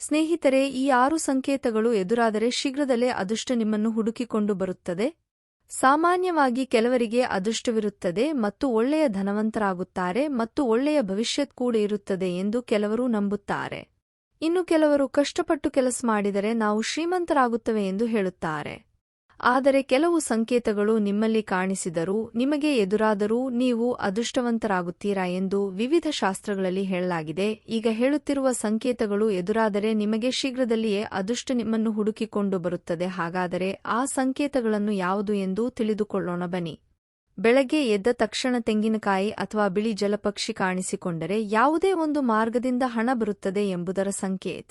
ಸ್ನೇಹಿತರೆ, ಈ ಆರು ಸಂಕೇತಗಳು ಎದುರಾದರೆ ಶೀಘ್ರದಲ್ಲೇ ಅದೃಷ್ಟ ನಿಮ್ಮನ್ನು ಹುಡುಕಿಕೊಂಡು ಬರುತ್ತದೆ. ಸಾಮಾನ್ಯವಾಗಿ ಕೆಲವರಿಗೆ ಅದೃಷ್ಟವಿರುತ್ತದೆ ಮತ್ತು ಒಳ್ಳೆಯ ಧನವಂತರಾಗುತ್ತಾರೆ ಮತ್ತು ಒಳ್ಳೆಯ ಭವಿಷ್ಯತ್ ಕೂಡ ಇರುತ್ತದೆ ಎಂದು ಕೆಲವರು ನಂಬುತ್ತಾರೆ. ಇನ್ನು ಕೆಲವರು ಕಷ್ಟಪಟ್ಟು ಕೆಲಸ ಮಾಡಿದರೆ ನಾವು ಶ್ರೀಮಂತರಾಗುತ್ತವೆ ಎಂದು ಹೇಳುತ್ತಾರೆ. ಆದರೆ ಕೆಲವು ಸಂಕೇತಗಳು ನಿಮ್ಮಲ್ಲಿ ಕಾಣಿಸಿದರೂ, ನಿಮಗೆ ಎದುರಾದರೂ ನೀವು ಅದೃಷ್ಟವಂತರಾಗುತ್ತೀರಾ ಎಂದು ವಿವಿಧ ಶಾಸ್ತ್ರಗಳಲ್ಲಿ ಹೇಳಲಾಗಿದೆ. ಈಗ ಹೇಳುತ್ತಿರುವ ಸಂಕೇತಗಳು ಎದುರಾದರೆ ನಿಮಗೆ ಶೀಘ್ರದಲ್ಲಿಯೇ ಅದೃಷ್ಟ ನಿಮ್ಮನ್ನು ಹುಡುಕಿಕೊಂಡು ಬರುತ್ತದೆ. ಹಾಗಾದರೆ ಆ ಸಂಕೇತಗಳನ್ನು ಯಾವುದು ಎಂದು ತಿಳಿದುಕೊಳ್ಳೋಣ ಬನ್ನಿ. ಬೆಳಗ್ಗೆ ಎದ್ದ ತಕ್ಷಣ ತೆಂಗಿನಕಾಯಿ ಅಥವಾ ಬಿಳಿ ಜಲಪಕ್ಷಿ ಕಾಣಿಸಿಕೊಂಡರೆ ಯಾವುದೇ ಒಂದು ಮಾರ್ಗದಿಂದ ಹಣ ಬರುತ್ತದೆ ಎಂಬುದರ ಸಂಕೇತ.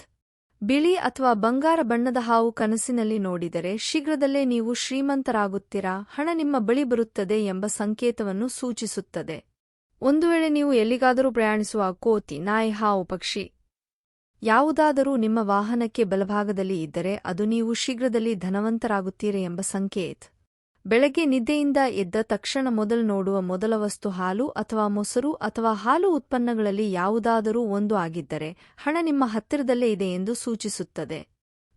ಬಿಳಿ ಅಥವಾ ಬಂಗಾರ ಬಣ್ಣದ ಹಾವು ಕನಸಿನಲ್ಲಿ ನೋಡಿದರೆ ಶೀಘ್ರದಲ್ಲೇ ನೀವು ಶ್ರೀಮಂತರಾಗುತ್ತೀರಾ? ಹಣ ನಿಮ್ಮ ಬಳಿ ಬರುತ್ತದೆ ಎಂಬ ಸಂಕೇತವನ್ನು ಸೂಚಿಸುತ್ತದೆ. ಒಂದು ವೇಳೆ ನೀವು ಎಲ್ಲಿಗಾದರೂ ಪ್ರಯಾಣಿಸುವ ಕೋತಿ, ನಾಯಿ, ಹಾವು, ಪಕ್ಷಿ ಯಾವುದಾದರೂ ನಿಮ್ಮ ವಾಹನಕ್ಕೆ ಬಲಭಾಗದಲ್ಲಿ ಇದ್ದರೆ ಅದು ನೀವು ಶೀಘ್ರದಲ್ಲಿ ಧನವಂತರಾಗುತ್ತೀರಿ ಎಂಬ ಸಂಕೇತ. ಬೆಳಗ್ಗೆ ನಿದ್ದೆಯಿಂದ ಎದ್ದ ತಕ್ಷಣ ಮೊದಲು ನೋಡುವ ಮೊದಲ ವಸ್ತು ಹಾಲು ಅಥವಾ ಮೊಸರು ಅಥವಾ ಹಾಲು ಉತ್ಪನ್ನಗಳಲ್ಲಿ ಯಾವುದಾದರೂ ಒಂದು ಆಗಿದ್ದರೆ ಹಣ ನಿಮ್ಮ ಹತ್ತಿರದಲ್ಲೇ ಇದೆ ಎಂದು ಸೂಚಿಸುತ್ತದೆ.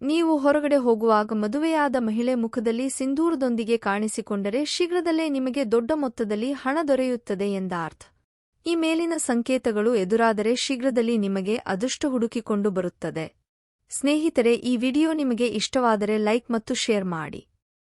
ನೀವು ಹೊರಗಡೆ ಹೋಗುವಾಗ ಮದುವೆಯಾದ ಮಹಿಳೆ ಮುಖದಲ್ಲಿ ಸಿಂಧೂರದೊಂದಿಗೆ ಕಾಣಿಸಿಕೊಂಡರೆ ಶೀಘ್ರದಲ್ಲೇ ನಿಮಗೆ ದೊಡ್ಡ ಮೊತ್ತದಲ್ಲಿ ಹಣ ದೊರೆಯುತ್ತದೆ ಎಂದ ಅರ್ಥ ಈ ಮೇಲಿನ ಸಂಕೇತಗಳು ಎದುರಾದರೆ ಶೀಘ್ರದಲ್ಲಿ ನಿಮಗೆ ಅದೃಷ್ಟ ಹುಡುಕಿಕೊಂಡು ಬರುತ್ತದೆ. ಸ್ನೇಹಿತರೆ, ಈ ವಿಡಿಯೋ ನಿಮಗೆ ಇಷ್ಟವಾದರೆ ಲೈಕ್ ಮತ್ತು ಶೇರ್ ಮಾಡಿ.